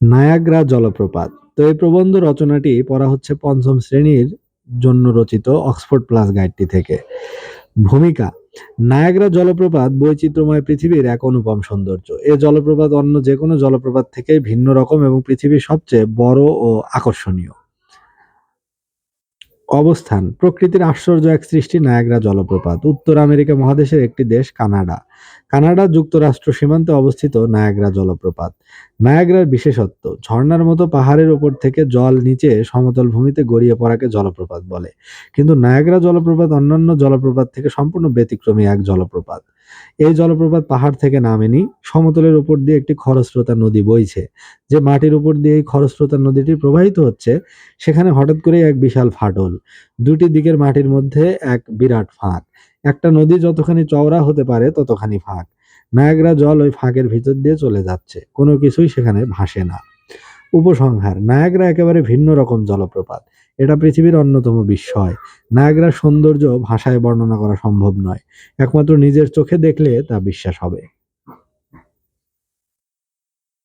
Niagara জলপ্রপাত। তো এই প্রবন্ধ রচনাটি পড়া হচ্ছে পঞ্চম শ্রেণির জন্য রচিত অক্সফোর্ড প্লাস গাইডটি থেকে। ভূমিকা, নায়াগ্রা জলপ্রপাত বৈচিত্র্যময় পৃথিবীর এক অনুপম সৌন্দর্য। এ জলপ্রপাত অন্য যে কোনো জলপ্রপাত থেকে ভিন্ন রকম এবং পৃথিবীর সবচেয়ে বড় ও আকর্ষণীয়। অবস্থান। প্রকৃতির আশ্চর্য এক সৃষ্টি, নায়াগ্রা জলপ্রপাত। উত্তর আমেরিকা মহাদেশের একটি দেশ, কানাডা। কানাডা যুক্তরাষ্ট্র সীমান্তে অবস্থিত নায়াগ্রা জলপ্রপাত। নায়াগ্রার বিশেষত্ব, ঝর্ণার মতো পাহাড়ের ওপর থেকে জল নিচে সমতল ভূমিতে গড়িয়ে পড়াকে জলপ্রপাত বলে। কিন্তু নায়াগ্রা জলপ্রপাত অন্যান্য জলপ্রপাত থেকে সম্পূর্ণ ব্যতিক্রমী এক জলপ্রপাত। এই জলপ্রপাত পাহাড় থেকে নামেনি, সমতলের উপর দিয়ে একটি খরস্রোতা নদী বইছে। যে মাটির উপর দিয়ে এই খরস্রোতা নদীটি প্রবাহিত হচ্ছে, সেখানে হঠাৎ করে এক বিশাল ফাটল। দুটি দিকের মাটির মধ্যে এক বিরাট ফাঁক। একটা নদী যতখানি চওড়া হতে পারে, ততখানি ফাঁক। নায়াগ্রা জল ওই ফাঁকের ভিতর দিয়ে চলে যাচ্ছে। কোনো কিছুই সেখানে ভাসে না। উপসংহার। নায়াগ্রা একেবারে ভিন্ন রকম জলপ্রপাত। এটা পৃথিবীর অন্যতম বিস্ময়। নায়াগ্রার সৌন্দর্য ভাষায় বর্ণনা করা সম্ভব নয়। একমাত্র নিজের চোখে দেখলে তা বিশ্বাস হবে।